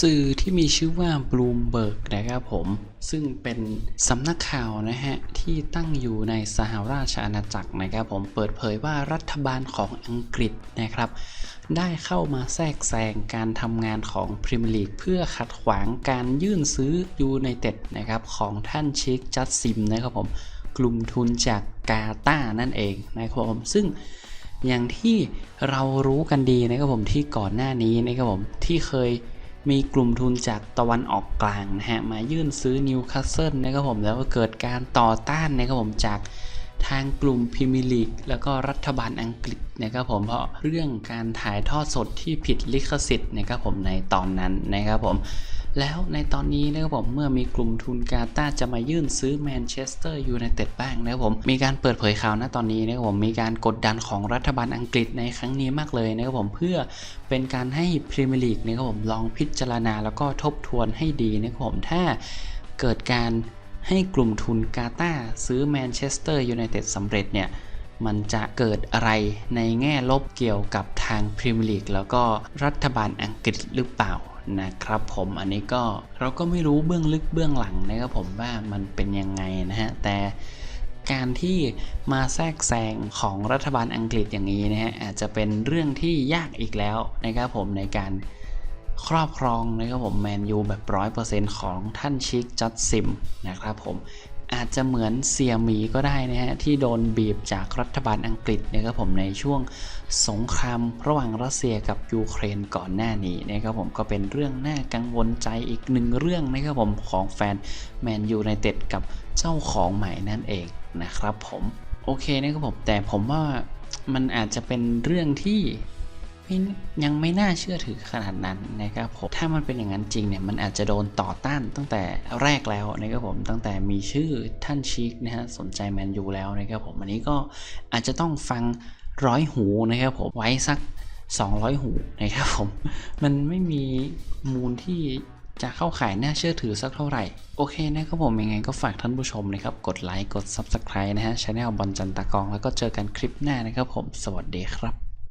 สื่อที่มีชื่อว่า Bloomberg นะครับผม ซึ่งเป็นสำนักข่าวนะฮะ ที่ตั้งอยู่ในสหราชอาณาจักรนะครับผมเปิดเผยว่ารัฐบาลของอังกฤษนะครับ ได้เข้ามาแทรกแซงการทำงานของพรีเมียร์ลีกเพื่อขัดขวางการยื่นซื้อยูไนเต็ดนะครับ ของท่านเชคจัสซิมนะครับผมกลุ่มทุนจากกาตานั่นเองนะครับผมซึ่งอย่างที่เรารู้กันดีนะครับผมที่ก่อนหน้านี้นะครับผมที่เคย มีกลุ่มทุนจากตะวันออกกลางนะฮะมายื่นซื้อนิวคาสเซิลนะครับผมแล้วก็เกิดการต่อต้านนะครับผมจากทางกลุ่มพิมิลีกแล้วก็รัฐบาลอังกฤษนะครับผมเพราะเรื่องการถ่ายทอดสดที่ผิดลิขสิทธิ์นะครับผมในตอนนั้นนะครับผม แล้วในตอนนี้นะครับผมเมื่อมีกลุ่มทุนกาตาร์จะมายื่นซื้อแมนเชสเตอร์ยูไนเต็ดบ้างนะครับผมมีการเปิดเผยข่าวนะตอนนี้นะครับผมมีการกดดันของรัฐบาลอังกฤษในครั้งนี้มากเลยนะครับผมเพื่อเป็นการให้พรีเมียร์ลีกนะครับผมลองพิจารณาแล้วก็ทบทวนให้ดีนะครับผมถ้าเกิดการให้กลุ่มทุนกาตาร์ซื้อแมนเชสเตอร์ยูไนเต็ดสำเร็จเนี่ยมันจะเกิดอะไรในแง่ลบเกี่ยวกับทางพรีเมียร์ลีกแล้วก็รัฐบาลอังกฤษหรือเปล่า นะครับผมอันนี้ก็เราก็ไม่รู้เบื้องลึกเบื้องหลังนะครับผมว่ามันเป็นยังไงนะฮะแต่การที่มาแทรกแซงของรัฐบาลอังกฤษอย่างนี้นะฮะอาจจะเป็นเรื่องที่ยากอีกแล้วนะครับผมในการครอบครองนะครับผมแมนยูแบบร้อยเปอร์เซ็นต์ของท่านชิคจัดซิมนะครับผม อาจจะเหมือนเสี่ยหมีก็ได้นะฮะที่โดนบีบจากรัฐบาลอังกฤษนะครับผมในช่วงสงครามระหว่างรัสเซียกับยูเครนก่อนหน้านี้นะครับผมก็เป็นเรื่องน่ากังวลใจอีกหนึ่งเรื่องนะครับผมของแฟนแมนยูไนเต็ดกับเจ้าของใหม่นั่นเองนะครับผมโอเคนะครับผมแต่ผมว่ามันอาจจะเป็นเรื่องที่ ไม่ยังไม่น่าเชื่อถือขนาดนั้นนะครับผมถ้ามันเป็นอย่างนั้นจริงเนี่ยมันอาจจะโดนต่อต้านตั้งแต่แรกแล้วนะครับผมตั้งแต่มีชื่อท่านชิกนะฮะสนใจแมนยูแล้วนะครับผมอันนี้ก็อาจจะต้องฟังร้อยหูนะครับผมไว้สัก 200 หูนะครับผมมันไม่มีมูลที่จะเข้าข่ายน่าเชื่อถือสักเท่าไหร่ โอเคนะครับผมยังไงก็ฝากท่านผู้ชมนะครับ กดไลค์กด Subscribe นะฮะช anel บอลจันตากอง แล้วก็เจอกันคลิปหน้านะครับผม สวัสดีครับ